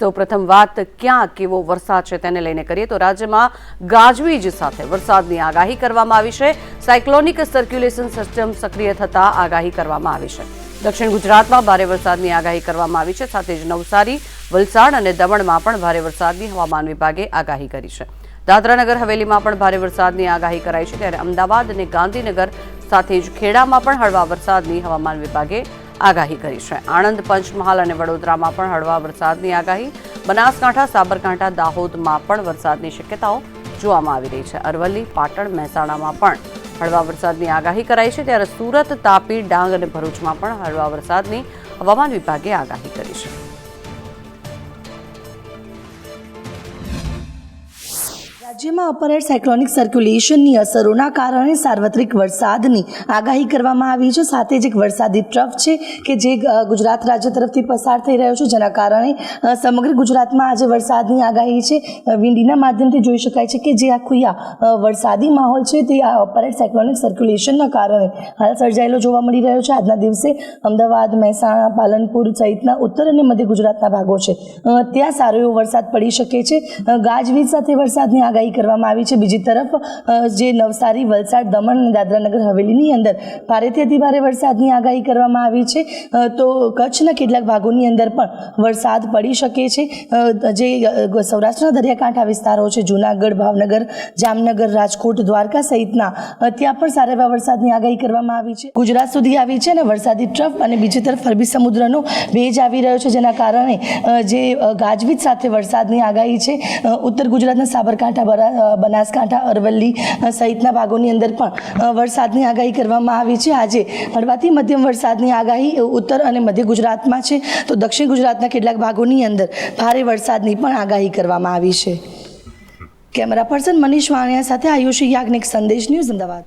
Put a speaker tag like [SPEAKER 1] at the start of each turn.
[SPEAKER 1] તો પ્રથમ વાત, ક્યાં કેવો વરસાદ છે તેને લઈને કરીએ. તો રાજ્યમાં ગાજવીજ સાથે વરસાદની આગાહી કરવામાં આવી છે. સાયક્લોનિક સર્ક્યુલેશન સિસ્ટમ સક્રિય થતા આગાહી કરવામાં આવી છે. દક્ષિણ ગુજરાતમાં ભારે વરસાદની આગાહી કરવામાં આવી છે. સાથે જ નવસારી, વલસાડ અને દમણમાં પણ ભારે વરસાદની હવામાન વિભાગે આગાહી કરી છે. દાદરાનગર હવેલીમાં પણ ભારે વરસાદની આગાહી કરાઈ છે ત્યારે અમદાવાદ અને ગાંધીનગર સાથે જ ખેડામાં પણ હળવા વરસાદની હવામાન વિભાગે આગાહી કરી છે. આણંદ, પંચમહાલ અને વડોદરામાં પણ હળવા વરસાદની આગાહી. બનાસકાંઠા, સાબરકાંઠા, દાહોદમાં પણ વરસાદની શક્યતાઓ જોવામાં આવી રહી છે. અરવલ્લી, પાટણ, મહેસાણામાં પણ હળવા વરસાદની આગાહી કરાઈ છે ત્યારે સુરત, તાપી, ડાંગ અને ભરૂચમાં પણ હળવા વરસાદની હવામાન વિભાગે આગાહી કરી છે.
[SPEAKER 2] રાજ્યમાં અપરેટ સાયક્લોનિક સર્ક્યુલેશનની અસરોના કારણે સાર્વત્રિક વરસાદની આગાહી કરવામાં આવી છે. સાથે જ એક વરસાદી ટ્રફ છે કે જે ગુજરાત રાજ્ય તરફથી પસાર થઈ રહ્યો છે, જેના કારણે સમગ્ર ગુજરાતમાં આજે વરસાદની આગાહી છે. વિંડીના માધ્યમથી જોઈ શકાય છે કે જે આખું આ વરસાદી માહોલ છે તે આ અપરેટ સાયક્લોનિક સર્ક્યુલેશનના કારણે હાલ સર્જાયેલો જોવા મળી રહ્યો છે. આજના દિવસે અમદાવાદ, મહેસાણા, પાલનપુર સહિતના ઉત્તર અને મધ્ય ગુજરાતના ભાગો છે. ત્યાં સારો એવો વરસાદ પડી શકે છે. ગાજવીજ સાથે વરસાદની આગાહી કરવામાં આવી છે. બીજી તરફ જે નવસારી, વલસાડ, દમણ દાદરાનગર હવેલીની અંદર ભારેથી અતિ ભારે વરસાદની આગાહી કરવામાં આવી છે. તો કચ્છના કેટલાક ભાગોની અંદર પણ વરસાદ પડી શકે છે. જે સૌરાષ્ટ્રના દરિયાકાંઠા વિસ્તારો છે, જૂનાગઢ, ભાવનગર, જામનગર, રાજકોટ, દ્વારકા સહિતના ત્યાં પણ સારા એવા વરસાદની આગાહી કરવામાં આવી છે. ગુજરાત સુધી આવી છે અને વરસાદી ટ્રફ અને બીજી તરફ અરબી સમુદ્રનો ભેજ આવી રહ્યો છે, જેના કારણે જે ગાજવીજ સાથે વરસાદની આગાહી છે. ઉત્તર ગુજરાતના સાબરકાંઠા બનાસકાંઠા, અરવલ્લી સહિતના ભાગોની અંદર પણ વરસાદની આગાહી કરવામાં આવી છે. આજે હળવાથી મધ્યમ વરસાદની આગાહી ઉત્તર અને મધ્ય ગુજરાતમાં છે. તો દક્ષિણ ગુજરાતના કેટલાક ભાગોની અંદર ભારે વરસાદની પણ આગાહી કરવામાં આવી છે. કેમેરા પર્સન મનીષ વાણિયા સાથે આયુષી યાજ્ઞિક સંદેશ ન્યૂઝ અમદાવાદ.